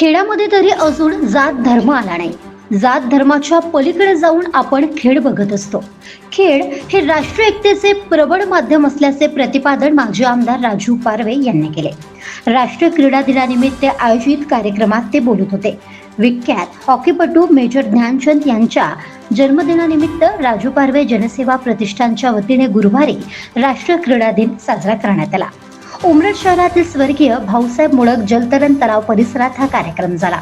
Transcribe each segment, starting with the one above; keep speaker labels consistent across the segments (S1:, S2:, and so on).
S1: खेळामध्ये तरी अजून जात धर्म आला नाही. जात धर्माच्या पलीकडे जाऊन आपण खेळ बघत असतो. खेळ हे राष्ट्रीय एकतेचे प्रबळ माध्यम असल्याचे प्रतिपादन माजी आमदार राजू पारवे यांनी केले. राष्ट्रीय क्रीडा दिनानिमित्त आयोजित कार्यक्रमात ते बोलत होते. विख्यात हॉकीपटू मेजर ध्यानचंद यांच्या जन्मदिनानिमित्त राजू पारवे जनसेवा प्रतिष्ठानच्या वतीने गुरुवारी राष्ट्रीय क्रीडा दिन साजरा करण्यात आला. उमरेड शहरातील स्वर्गीय भाऊसाहेब मुळक जलतरण तलाव परिसरात हा कार्यक्रम झाला.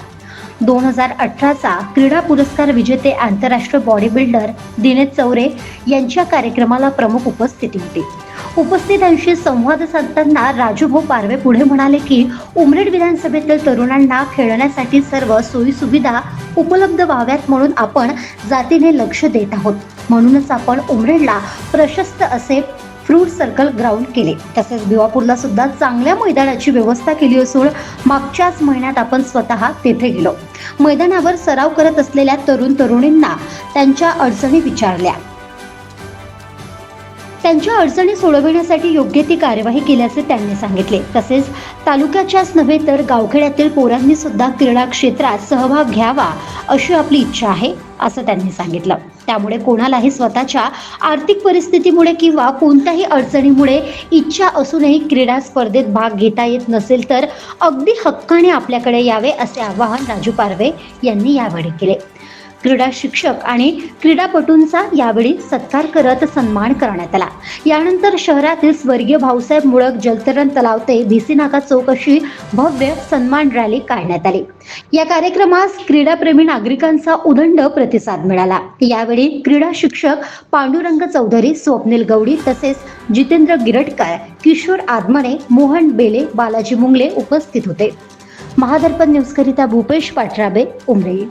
S1: दोन हजार अठराचा क्रीडा पुरस्कार विजेते आंतरराष्ट्रीय बॉडी बिल्डर दिनेश चौरे यांच्या कार्यक्रमाला प्रमुख उपस्थिती होती. उपस्थितांशी संवाद साधताना राजूभाऊ पारवे पुढे म्हणाले की उमरेड विधानसभेतील तरुणांना खेळण्यासाठी सर्व सोयी सुविधा उपलब्ध व्हाव्यात म्हणून आपण जातीने लक्ष देत आहोत. म्हणूनच आपण उमरेडला प्रशस्त असे फ्रूट सर्कल ग्राउंड केले. तसेच भिवापूरला सुद्धा चांगल्या मैदानाची व्यवस्था केली असून मागच्याच महिन्यात आपण स्वतः तेथे गेलो. मैदानावर सराव करत असलेल्या तरुण तरुणींना त्यांच्या अडचणी विचारल्या. त्यांच्या अडचणी सोडविण्यासाठी योग्य ती कार्यवाही केल्याचे त्यांनी सांगितले. तसेच तालुक्याच्याच नव्हे तर गावखेड्यातील पोरांनी सुद्धा क्रीडा क्षेत्रात सहभाग घ्यावा अशी आपली इच्छा आहे. असं त्यांनी सांगितलं. त्यामुळे कोणालाही स्वतःच्या आर्थिक परिस्थितीमुळे किंवा कोणत्याही अडचणीमुळे इच्छा असूनही क्रीडा स्पर्धेत भाग घेता येत नसेल तर अगदी हक्काने आपल्याकडे यावे असे आवाहन राजू पारवे यांनी यावेळी केले. क्रीडा शिक्षक आणि क्रीडापटूंचा यावेळी सत्कार करत सन्मान करण्यात आला. यानंतर शहरातील स्वर्गीय भाऊसाहेब मुळक जलतरण तलाव ते भिसी नाका चौक अशी भव्य सन्मान रॅली काढण्यात आली. या कार्यक्रमास क्रीडाप्रेमी नागरिकांचा उदंड प्रतिसाद मिळाला. यावेळी क्रीडा शिक्षक पांडुरंग चौधरी स्वप्नील गवडी तसेच जितेंद्र गिरटकर किशोर आदमणे मोहन बेले बालाजी मुंगले उपस्थित होते. महादर्पण न्यूजकरिता भूपेश पाठराबे उमरेड.